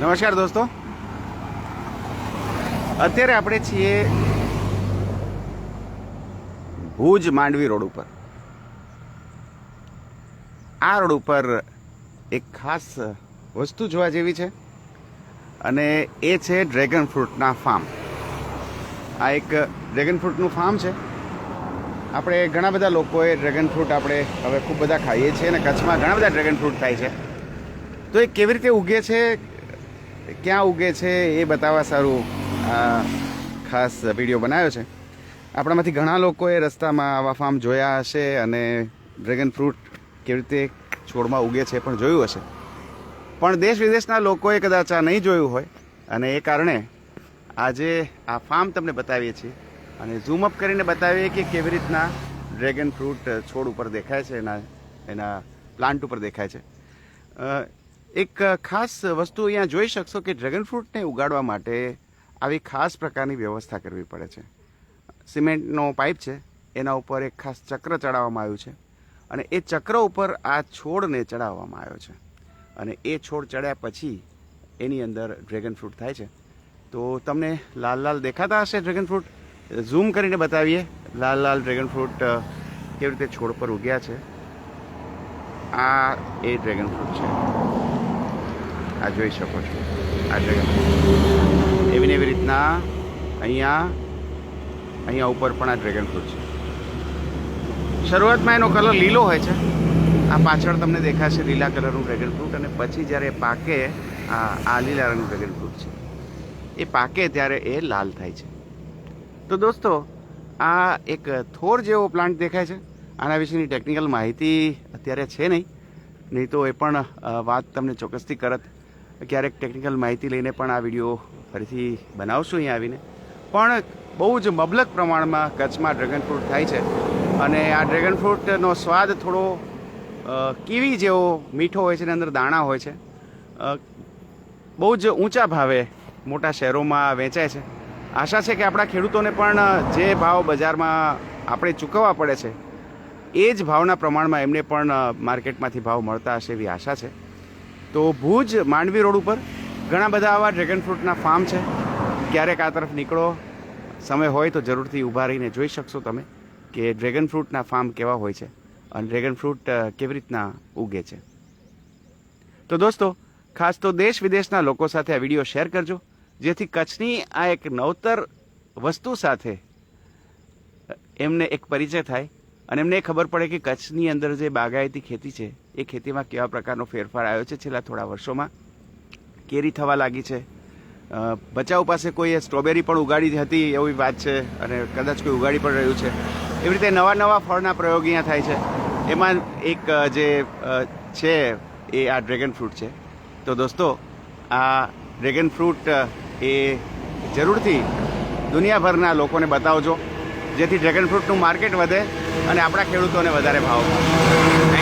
નમસ્કાર દોસ્તો. અત્યારે આપણે છીએ ભુજ માંડવી રોડ ઉપર. આ રોડ ઉપર એક ખાસ વસ્તુ જોવા જેવી છે અને એ છે ડ્રેગન ફ્રૂટના ફાર્મ. આ એક ડ્રેગન ફ્રૂટનું ફાર્મ છે. આપણે ઘણા બધા લોકોએ ડ્રેગન ફ્રૂટ આપણે હવે ખૂબ બધા ખાઈએ છીએ અને કચ્છમાં ઘણા બધા ડ્રેગન ફ્રૂટ થાય છે. તો એ કેવી રીતે ઉગે છે ક્યાં ઉગે છે એ બતાવવા સારું આ ખાસ વીડિયો બનાવ્યો છે. આપણામાંથી ઘણા લોકોએ રસ્તામાં આવા ફાર્મ જોયા હશે અને ડ્રેગન ફ્રૂટ કેવી રીતે છોડમાં ઉગે છે પણ જોયું હશે. પણ દેશ વિદેશના લોકોએ કદાચ આ નહીં જોયું હોય અને એ કારણે આજે આ ફાર્મ તમને બતાવીએ છીએ અને ઝૂમ અપ કરીને બતાવીએ કે કેવી રીતના ડ્રેગન ફ્રૂટ છોડ ઉપર દેખાય છે એના એના પ્લાન્ટ ઉપર દેખાય છે. એક ખાસ વસ્તુ અહીંયા જોઈ શકશો કે ડ્રેગન ફ્રૂટને ઉગાડવા માટે આવી ખાસ પ્રકારની વ્યવસ્થા કરવી પડે છે. સિમેન્ટનો પાઇપ છે, એના ઉપર એક ખાસ ચક્ર ચડાવવામાં આવ્યું છે અને એ ચક્ર ઉપર આ છોડને ચડાવવામાં આવ્યો છે. અને એ છોડ ચડ્યા પછી એની અંદર ડ્રેગન ફ્રૂટ થાય છે. તો તમને લાલ લાલ દેખાતા હશે ડ્રેગન ફ્રૂટ. ઝૂમ કરીને બતાવીએ, લાલ લાલ ડ્રેગન ફ્રૂટ કેવી રીતે છોડ પર ઉગ્યા છે. આ એ ડ્રેગન ફ્રૂટ છે. આ જોઈ શકો છો. આ ફ્રૂટ એવી ને એવી રીતના અહીંયા અહીંયા ઉપર પણ આ ડ્રેગન ફ્રૂટ છે. શરૂઆતમાં એનો કલર લીલો હોય છે. આ પાછળ તમને દેખાશે લીલા કલરનું ડ્રેગન ફ્રૂટ અને પછી જ્યારે પાકે, આ આ લીલા રંગનું ડ્રેગન ફ્રૂટ છે. એ પાકે ત્યારે એ લાલ થાય છે. તો દોસ્તો, આ એક થોર જેવો પ્લાન્ટ દેખાય છે. આના વિશેની ટેકનિકલ માહિતી અત્યારે છે નહીં. નહીં તો એ પણ વાત તમને ચોક્કસથી કરત ક્યારેક ટેકનિકલ માહિતી લઈને પણ આ વીડિયો ફરીથી બનાવશું અહીંયા આવીને. પણ બહુ જ મબલક પ્રમાણમાં કચ્છમાં ડ્રેગન ફ્રૂટ થાય છે. અને આ ડ્રેગન ફ્રૂટનો સ્વાદ થોડો કીવી જેવો મીઠો હોય છે અને અંદર દાણા હોય છે. બહુ જ ઊંચા ભાવે મોટા શહેરોમાં વેચાય છે. આશા છે કે આપણા ખેડૂતોને પણ જે ભાવ બજારમાં આપણે ચૂકવવા પડે છે, એ જ ભાવના પ્રમાણમાં એમને પણ માર્કેટમાંથી ભાવ મળતા હશે એવી આશા છે. તો ભુજ માંડવી રોડ ઉપર ઘણા બધા આવા ડ્રેગન ફ્રૂટના ફાર્મ છે. ક્યારેક આ તરફ નીકળો, સમય હોય તો જરૂરથી ઊભા રહીને જોઈ શકશો તમે કે ડ્રેગન ફ્રૂટના ફાર્મ કેવા હોય છે અને ડ્રેગન ફ્રૂટ કેવી રીતના ઉગે છે. તો દોસ્તો, ખાસ તો દેશ વિદેશના લોકો સાથે આ વીડિયો શેર કરજો, જેથી કચ્છની આ એક નવતર વસ્તુ સાથે એમને એક પરિચય થાય અને એમને ખબર પડે કે કચ્છની અંદર જે બાગાયતી ખેતી છે, એ ખેતીમાં કેવા પ્રકારનો ફેરફાર આવ્યો છે છેલ્લા થોડા વર્ષોમાં? કેરી થવા લાગી છે. ભચાઉ પાસે કોઈએ સ્ટ્રોબેરી પણ ઉગાડી હતી એવી વાત છે અને કદાચ કોઈ ઉગાડી પણ રહ્યું છે. એવી રીતે નવા નવા ફળના પ્રયોગ અહીંયા થાય છે. એમાં એક જે છે એ આ ડ્રેગન ફ્રૂટ છે. તો દોસ્તો, આ ડ્રેગન ફ્રૂટ એ જરૂરથી દુનિયાભરના લોકોને બતાવજો. જેથી ડ્રેગન ફ્રૂટનું માર્કેટ વધે અને આપણા ખેડૂતોને વધારે ભાવ મળે.